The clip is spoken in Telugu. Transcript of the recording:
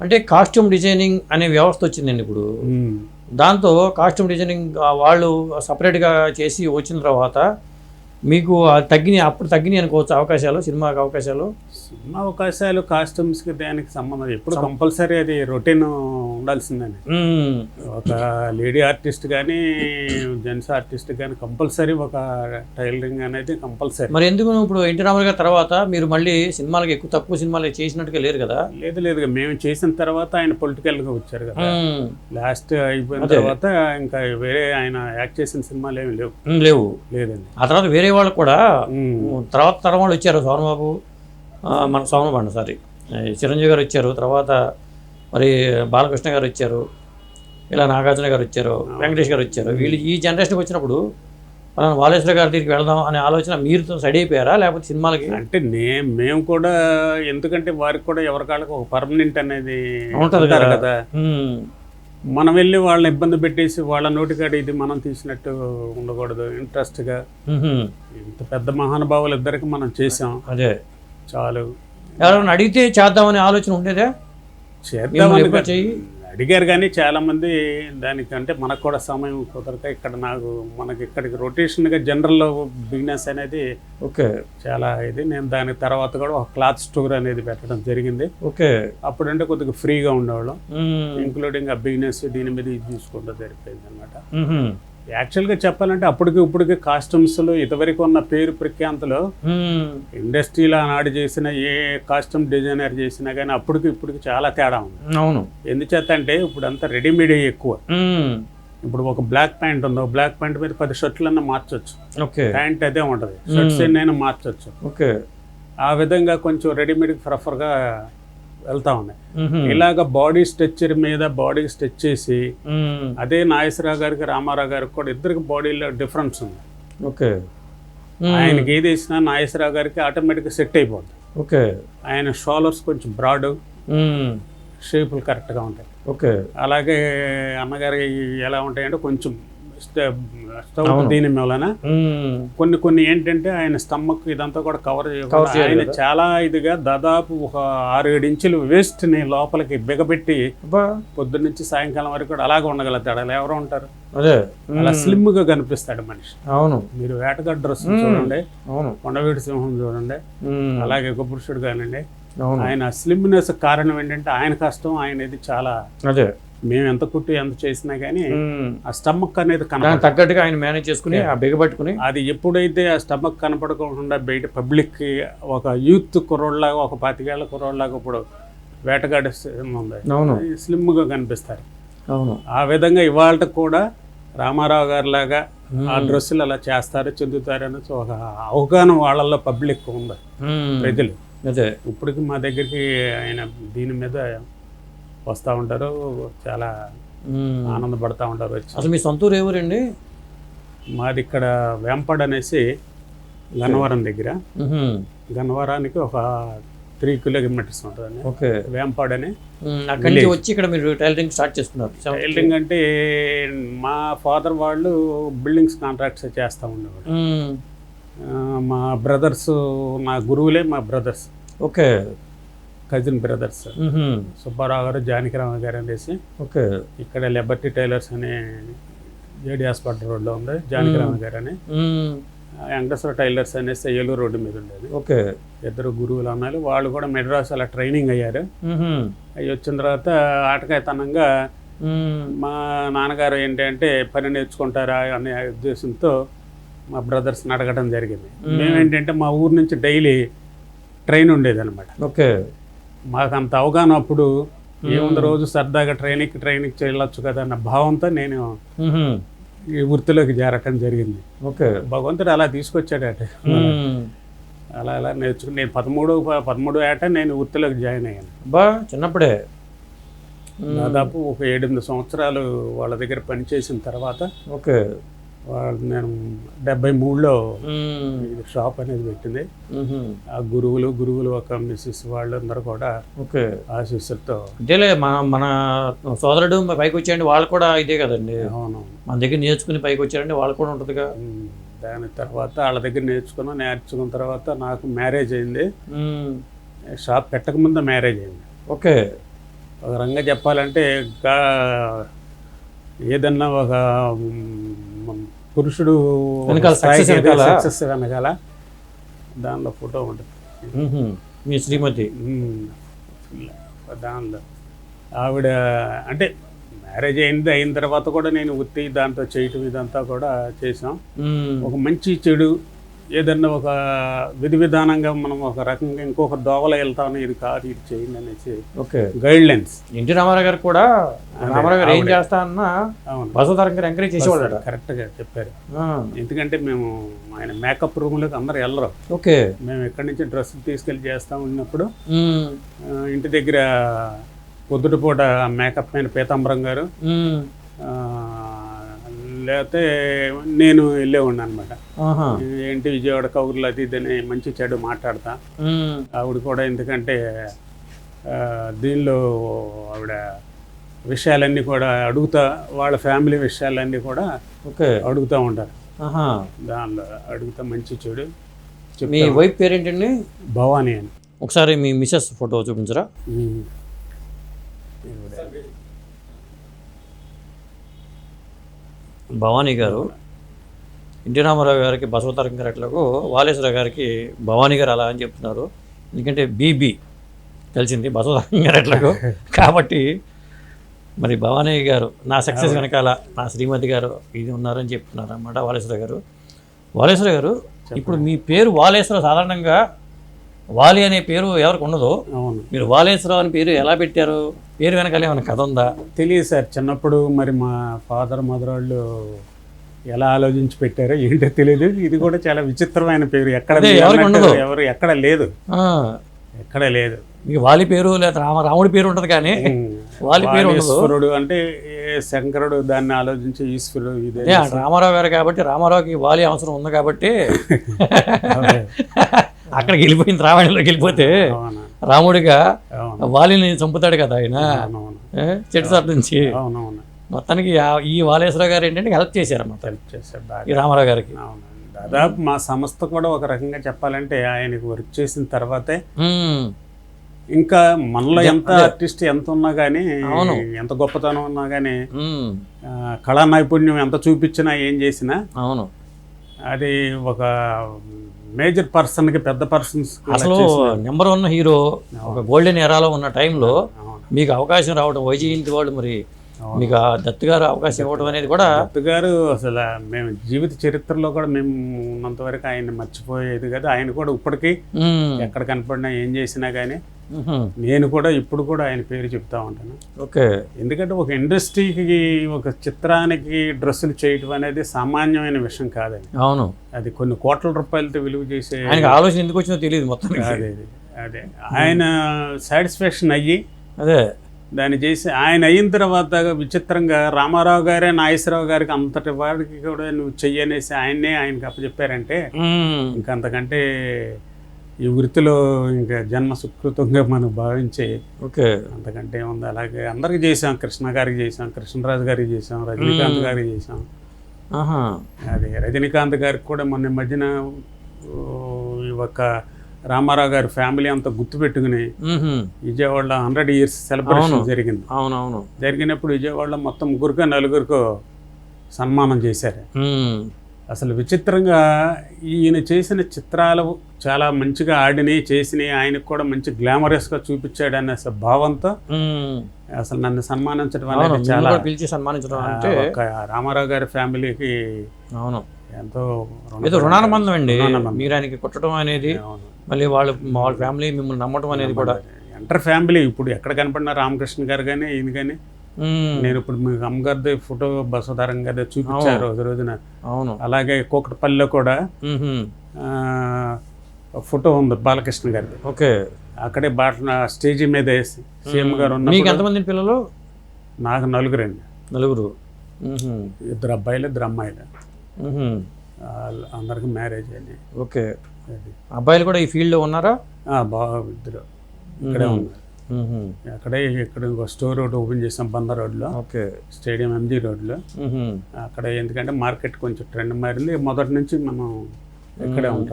అంటే కాస్ట్యూమ్ డిజైనింగ్ అనే వ్యవస్థ వచ్చిందండి ఇప్పుడు. దాంతో కాస్ట్యూమ్ డిజైనింగ్ వాళ్ళు సపరేట్గా చేసి వచ్చిన తర్వాత మీకు తగ్గిన అప్పుడు తగ్గినాయి అనుకోవచ్చు అవకాశాలు సినిమాకి అవకాశాలు? సినిమా అవకాశాలు కాస్ట్యూమ్స్కి దానికి సంబంధం? ఎప్పుడు కంపల్సరీ అది రొటీన్ ఉండాల్సిందని. ఒక లేడీ ఆర్టిస్ట్ కానీ జెంట్స్ ఆర్టిస్ట్ కానీ కంపల్సరీ ఒక టైలరింగ్ అనేది కంపల్సరీ. మరి ఎందుకు ఇప్పుడు ఎన్టీ రామారావు గారి తర్వాత మీరు మళ్ళీ సినిమాలకి ఎక్కువ తక్కువ సినిమాలు చేసినట్టుగా లేరు కదా? లేదు లేదు మేము చేసిన తర్వాత ఆయన పొలిటికల్గా వచ్చారు కదా. లాస్ట్ అయిపోయిన. తర్వాత ఇంకా వేరే ఆయన యాక్ట్ చేసిన సినిమాలు ఏమి లేవు. లేవు. లేదండి. ఆ తర్వాత వేరే వాళ్ళు కూడా. తర్వాత తరం వాళ్ళు వచ్చారు సోమబాబు మన సోమబాబు సారీ. చిరంజీవి గారు వచ్చారు తర్వాత మరి బాలకృష్ణ గారు వచ్చారు ఇలా నాగార్జున గారు వచ్చారు వెంకటేష్ గారు వచ్చారు. వీళ్ళు ఈ జనరేషన్కి వచ్చినప్పుడు మనం వాలేశ్వర గారి దగ్గరికి వెళదాం అనే ఆలోచన మీరు స్టడీ అయిపోయారా? లేకపోతే సినిమాలకి? అంటే నే మేము కూడా ఎందుకంటే వారికి కూడా ఎవరికాళ్ళకి ఒక పర్మనెంట్ అనేది ఉంటది ఉంటారు కదా. మనం వెళ్ళి వాళ్ళని ఇబ్బంది పెట్టేసి వాళ్ళ నోటికాడ ఇది మనం తీసినట్టు ఉండకూడదు. ఇంట్రెస్ట్గా. ఇంత పెద్ద మహానుభావులు ఇద్దరికి మనం చేసాం. అదే. చాలు. ఎవరైనా అడిగితే చేద్దామనే ఆలోచన ఉండేదా? చేద్దామని అడిగారు కానీ చాలా మంది దానికంటే మనకు కూడా సమయం కుదరక ఇక్కడ నాకు మనకి ఇక్కడికి రొటేషన్గా జనరల్లో బిజినెస్ అనేది ఓకే. చాలా ఇది. నేను దాని తర్వాత కూడా ఒక క్లాత్ స్టోర్ అనేది పెట్టడం జరిగింది. ఓకే. అప్పుడంటే కొద్దిగా ఫ్రీగా ఉండేవాళ్ళం. ఇంక్లూడింగ్ ఆ బిజినెస్ దీని మీద ఇది చూసుకుంటూ జరిపోయింది అనమాట. యాక్చువల్గా చెప్పాలంటే అప్పటికి ఇప్పటికి కాస్ట్యూమ్స్లో ఇదివరకు ఉన్న పేరు ప్రఖ్యాంతలు. ఇండస్ట్రీలో ఆనాడు చేసిన ఏ కాస్ట్యూమ్ డిజైనర్ చేసినా కానీ అప్పటికి ఇప్పటికి చాలా తేడా ఉంది. అవును. ఎందుచేత అంటే ఇప్పుడు అంతా రెడీమేడ్ ఎక్కువ. ఇప్పుడు ఒక బ్లాక్ ప్యాంట్ ఉందో బ్లాక్ ప్యాంట్ మీద పది షర్ట్లన్నా మార్చొచ్చు. ఓకే. ప్యాంట్ అదే ఉంటుంది. షర్ట్స్ ఎన్నైనా మార్చొచ్చు. ఓకే. ఆ విధంగా కొంచెం రెడీమేడ్ ప్రిఫర్గా వెళ్తా ఉన్నాయి. ఇలాగ బాడీ స్ట్రక్చర్ మీద బాడీ స్ట్రెచ్ చేసి. అదే నాగేశ్వరరావు గారికి రామారావు గారికి కూడా ఇద్దరికి బాడీలో డిఫరెన్స్ ఉంది ఓకే. ఆయనకి ఏది వేసినా నాగేశ్వరరావు గారికి ఆటోమేటిక్గా సెట్ అయిపోద్ది ఓకే ఆయన షోలర్స్ కొంచెం బ్రాడ్. షేపులు కరెక్ట్గా ఉంటాయి ఓకే అలాగే అన్నగారి ఎలా ఉంటాయంటే కొంచెం స్టవ్. దీని మూలన మ్మ్. కొన్ని కొన్ని ఏంటంటే ఆయన స్టమక్ ఇదంతా కూడా కవర్ ఆయన. చాలా ఇదిగా దాదాపు ఒక ఆరు ఏడు ఇంచులు వేస్ట్ని లోపలికి బిగబెట్టి అబ్బా పొద్దున్న నుంచి సాయంకాలం వరకు కూడా అలాగే ఉండగలుగుతాడు అలా ఎవరు ఉంటారు అదే అలా. స్లిమ్గా కనిపిస్తాడు మనిషి అవును మీరు వేటగాడు డ్రెస్. చూడండి అవును కొండవీటి సింహం చూడండి. అలాగే గుబ్బురుషుడు కానివ్వండి ఆయన స్లిమ్నెస్ కారణం ఏంటంటే ఆయన కష్టం ఆయన ఇది చాలా అదే మేము ఎంత కుట్టి ఎంత చేసినా కానీ. ఆ స్టమక్ అనేది దానికి కనపడదు తగ్గట్టుగా ఆయన మేనేజ్ చేసుకుని ఆ బిగబట్టుకుని అది ఎప్పుడైతే ఆ స్టమక్ కనపడకుండా బయట పబ్లిక్కి ఒక యూత్ కుర్రోళ్ళలాగా ఒక పాతికేళ్ళ కుర్రోళ్ళలాగా ఇప్పుడు వేటగాడి ఉంది అవును. స్లిమ్గా కనిపిస్తారు. అవును. ఆ విధంగా ఇవాళ కూడా రామారావు గారి లాగా ఆ. డ్రెస్సులు అలా చేస్తారు చెందుతారు అని ఒక అవగాహన వాళ్ళల్లో పబ్లిక్ ఉంది. ప్రజలు. అదే. ఇప్పటికి మా దగ్గరికి ఆయన దీని మీద వస్తూ ఉంటారు చాలా. ఆనందపడతా ఉంటారు వచ్చి. అసలు మీ సొంత ఊరు ఎవరండి? మాది ఇక్కడ వేంపడ్ అనేసి గన్నవరం దగ్గర. గన్నవరానికి ఒక త్రీ కిలోమీటర్స్ ఉంటుంది ఓకే. వేంపాడ్ అని. అక్కడి నుంచి వచ్చి ఇక్కడ మీరు టైలరింగ్ స్టార్ట్ చేస్తున్నారు. టైలరింగ్ అంటే మా ఫాదర్ వాళ్ళు బిల్డింగ్స్ కాంట్రాక్ట్స్ చేస్తూ. ఆ, మా బ్రదర్స్ నా గురువులే మా brothers. Okay. Cousin brothers. Subbarao garu Janakirama garu అనేసి ఓకే ఇక్కడ లిబర్టీ టైలర్స్ అనే జేడి హాస్పిటల్ రోడ్లో ఉంది జానకిరామ గారు అని. వెంకటేశ్వర టైలర్స్ అనేసి ఏలూరు రోడ్డు మీద ఉండేది ఓకే ఇద్దరు గురువులు అన్నారు వాళ్ళు కూడా మెడ్రాస్ అలా ట్రైనింగ్ అయ్యారు. అవి వచ్చిన తర్వాత ఆటకాయతనంగా. మా నాన్నగారు ఏంటంటే పని నేర్చుకుంటారా అనే ఉద్దేశంతో మా బ్రదర్స్ని అడగడం జరిగింది మ్మ్. మేమేంటంటే మా ఊరు నుంచి డైలీ ట్రైన్ ఉండేది అనమాట ఓకే మాకు అంత అవగాహన అప్పుడు ఏముంది రోజు సరదాగా ట్రైన్కి ట్రైన్కి వెళ్ళొచ్చు కదా అన్న భావంతో నేను. ఈ వృత్తిలోకి చేరటం జరిగింది. ఓకే. భగవంతుడు అలా తీసుకొచ్చాడట. అలా అలా నేర్చుకుని నేను పదమూడు పదమూడు ఏట నేను వృత్తిలోకి జాయిన్ అయ్యాను. బా చిన్నప్పుడే. దాదాపు ఒక ఏడెనిమిది సంవత్సరాలు వాళ్ళ దగ్గర పనిచేసిన తర్వాత ఓకే. వాళ్ళు నేను డెబ్బై మూడులో షాప్ అనేది పెట్టింది. ఆ గురువులు గురువులు ఒక మిస్సెస్ వాళ్ళందరూ కూడా ఓకే. ఆశీస్సులతో అంతేలే మన మన సోదరుడు పైకి వచ్చాయండి వాళ్ళు కూడా ఇదే కదండి. అవును మన దగ్గర నేర్చుకుని పైకి వచ్చారండి వాళ్ళు కూడా ఉంటుందిగా. దాని తర్వాత వాళ్ళ దగ్గర నేర్చుకున్నా నేర్చుకున్న తర్వాత నాకు మ్యారేజ్ అయింది. షాప్ పెట్టకముందే మ్యారేజ్ అయింది. ఓకే. ఒక రంగా చెప్పాలంటే ఏదన్నా ఒక పురుషుడు. సక్సెస్ వెనకాల దానిలో ఫోటో ఉంటుంది. మీ శ్రీమతి దానిలో ఆవిడ అంటే మ్యారేజ్ అయింది అయిన తర్వాత కూడా నేను ఉత్తి దాంతో చేయటం ఇదంతా కూడా చేసాం. ఒక మంచి చెడు ఏదన్నా ఒక విధి విధానంగా మనం ఒక రకంగా ఇంకొక దోవలో వెళ్తామని ఇది కాదు ఇది చేయండి అనేసి okay. Guidelines NT Ramarao garu కూడా రామారావు గారు ఏం. చేస్తా అన్నా బసవతారం గారు ఎంకరేజ్ చేసేవాళ్ళట. కరెక్ట్గా చెప్పారు. ఎందుకంటే మేము ఆయన మేకప్ రూమ్లోకి అందరు వెళ్ళరు. ఓకే. మేము ఎక్కడి నుంచి డ్రెస్సులు తీసుకెళ్ళి చేస్తూ ఉన్నప్పుడు ఇంటి దగ్గర పొద్దుటిపూట మేకప్ మీద పీతాంబరం గారు లేకపోతే నేను వెళ్ళేవాడిని అనమాట. ఏంటి విజయవాడ కౌరులు అది ఇదని మంచి చెడు మాట్లాడతా. ఆవిడ కూడా ఎందుకంటే దీనిలో ఆవిడ విషయాలన్నీ కూడా అడుగుతా వాళ్ళ ఫ్యామిలీ విషయాలన్నీ కూడా ఓకే. అడుగుతూ ఉంటారు. దానిలో అడుగుతా మంచి చెడు మీ వైఫ్ పేరేంటండి? భవానీ అని. ఒకసారి మీ మిసెస్ ఫోటో చూపించరా? భవానీ గారు ఎన్టీ రామారావు గారికి బసవతారం గారికి వాలేశ్వర గారికి భవానీ గారు అలా అని చెప్తున్నారు. ఎందుకంటే బీబీ తెలిసింది బసవతారం గారు కాబట్టి మరి భవానీ గారు నా సక్సెస్ వెనకాల నా శ్రీమతి గారు ఇది ఉన్నారని చెప్తున్నారు అన్నమాట వాలేశ్వర గారు. వాలేశ్వర గారు ఇప్పుడు మీ పేరు వాలేశ్వర సాధారణంగా వాలి అనే పేరు ఎవరికి ఉండదు. అవును. మీరు వాలేశ్వరరావు అని పేరు ఎలా పెట్టారు? పేరు వెనకాల ఏమైనా కథ ఉందా? తెలియదు సార్. చిన్నప్పుడు మరి మా ఫాదర్ మదర్ వాళ్ళు ఎలా ఆలోచించి పెట్టారో ఏంటో తెలియదు. ఇది కూడా చాలా విచిత్రమైన పేరు. ఎక్కడ. ఎవరు ఎక్కడ లేదు. ఎక్కడ లేదు. మీకు వాలి పేరు లేదా రామ రాముడి పేరు ఉంటుంది కానీ వాలి పేరు ఈశ్వరుడు అంటే శంకరుడు దాన్ని ఆలోచించి ఈశ్వరుడు ఇదే రామారావు గారు కాబట్టి రామారావుకి వాలి అవసరం ఉంది కాబట్టి అక్కడికి వెళ్ళిపోయింది రామాయణంలోకి వెళ్ళిపోతే రాముడిగా వాలిని చంపుతాడు కదా ఆయన. అవునవును. ఏ, చెట్టు సార్ నుంచి. మొత్తానికి ఈ వాలేశ్వరరావు గారు ఏంటంటే హెల్ప్ చేశారన్నమాట. హెల్ప్ చేశారు ఈ రామారావు గారికి. దాదాపు మా సంస్థ కూడా ఒక రకంగా చెప్పాలంటే ఆయనకు వర్క్ చేసిన తర్వాతే ఇంకా మనలో ఎంత ఆర్టిస్ట్ ఎంత ఉన్నా కానీ అవును. ఎంత గొప్పతనం ఉన్నా కానీ కళా నైపుణ్యం ఎంత చూపించినా ఏం చేసినా అవును. అది ఒక మేజర్ పర్సన్కి పెద్ద పర్సన్స్ అసలు నెంబర్ వన్ హీరో ఒక గోల్డెన్ ఎరాలో ఉన్న టైంలో మీకు అవకాశం రావడం వైజయంతి వాళ్ళు మరి మీకు ఆ దత్తు గారు అవకాశం ఇవ్వడం అనేది కూడా దత్తు గారు అసలు మేము జీవిత చరిత్రలో కూడా మేము ఉన్నంత వరకు ఆయన మర్చిపోయేది కదా. ఆయన కూడా ఇప్పటికీ ఎక్కడ కనపడినా ఏం చేసినా కానీ నేను కూడా ఇప్పుడు కూడా ఆయన పేరు చెప్తా ఉంటాను. ఓకే. ఎందుకంటే ఒక ఇండస్ట్రీకి ఒక చిత్రానికి డ్రెస్సులు చేయటం అనేది సామాన్యమైన విషయం కాదని అవును. అది కొన్ని కోట్ల రూపాయలతో విలువ చేసే ఆయనకి ఆలోచన ఎందుకు వచ్చిందో తెలియదు మొత్తం అదే అదే. ఆయన సాటిస్ఫాక్షన్ అయ్యి అదే. దాన్ని చేసి ఆయన అయిన తర్వాత విచిత్రంగా రామారావు గారే నాగేశ్వరరావు గారికి అంతటి వాడికి కూడా నువ్వు చెయ్యనేసి ఆయన్నే ఆయనకి అప్పచెప్పారంటే ఉమ్, ఇంకా అంతకంటే ఈ వృత్తిలో ఇంకా జన్మ సుకృతంగా మనం భావించే ఓకే. అంతకంటే ఉంది అలాగే అందరికి చేసాం కృష్ణ గారికి చేసాం కృష్ణరాజు గారికి చేసాం రజనీకాంత్ గారికి చేసాం అదే రజనీకాంత్ గారికి కూడా మొన్న మధ్యన ఒక రామారావు గారి ఫ్యామిలీ అంతా గుర్తుపెట్టుకుని ఉహు, విజయవాడలో హండ్రెడ్ ఇయర్స్ సెలబ్రేషన్. జరిగింది. అవునవును. జరిగినప్పుడు విజయవాడలో మొత్తం ముగ్గురుకో నలుగురికో సన్మానం చేశారు. అసలు విచిత్రంగా ఈయన చేసిన చిత్రాలు చాలా మంచిగా ఆడినాయి చేసినాయి. ఆయనకు కూడా మంచి గ్లామరస్గా చూపించాడు అనే భావంతో అసలు నన్ను సన్మానించడం అనేది చాలా పిలిచి సన్మానించడం అంటే రామారావు గారి ఫ్యామిలీకి అవును. ఎంతో ఏదో రుణానుబంధం అండి. మీరు ఆయనకి కుట్టడం అనేది అవును. మళ్ళీ వాళ్ళు వాళ్ళ ఫ్యామిలీ మిమ్మల్ని నమ్మటం అనేది కూడా ఎంటర్ ఫ్యామిలీ ఇప్పుడు ఎక్కడ కనపడినా రామకృష్ణ గారు కానీ ఈయన కానీ నేను ఇప్పుడు మీకు అమ్మగారిది ఫోటో బసవతారం గారి చూపించారు రోజు రోజున. అవును. అలాగే కోకటపల్లిలో కూడా ఫోటో ఉంది బాలకృష్ణ గారిది. ఓకే. అక్కడే బాట స్టేజీ మీద వేసి సీఎం గారు మీకు ఎంతమంది పిల్లలు? నాకు నలుగురండి నలుగురు. ఇద్దరు అబ్బాయిలు ఇద్దరు అమ్మాయిలు. అందరికి మ్యారేజ్ అయింది ఓకే. అబ్బాయిలు కూడా ఈ ఫీల్డ్లో ఉన్నారా? బాగా ఇద్దరు. ఇక్కడే ఉన్నారు. అక్కడే ఇక్కడ ఇంకో స్టోర్ ఒకటి ఓపెన్ చేసాం బంద రోడ్లో. ఓకే. స్టేడియం ఎంజీ రోడ్లో. అక్కడ ఎందుకంటే మార్కెట్ కొంచెం ట్రెండ్ మారింది. మొదటి నుంచి మనం ఇక్కడే ఉంటాం.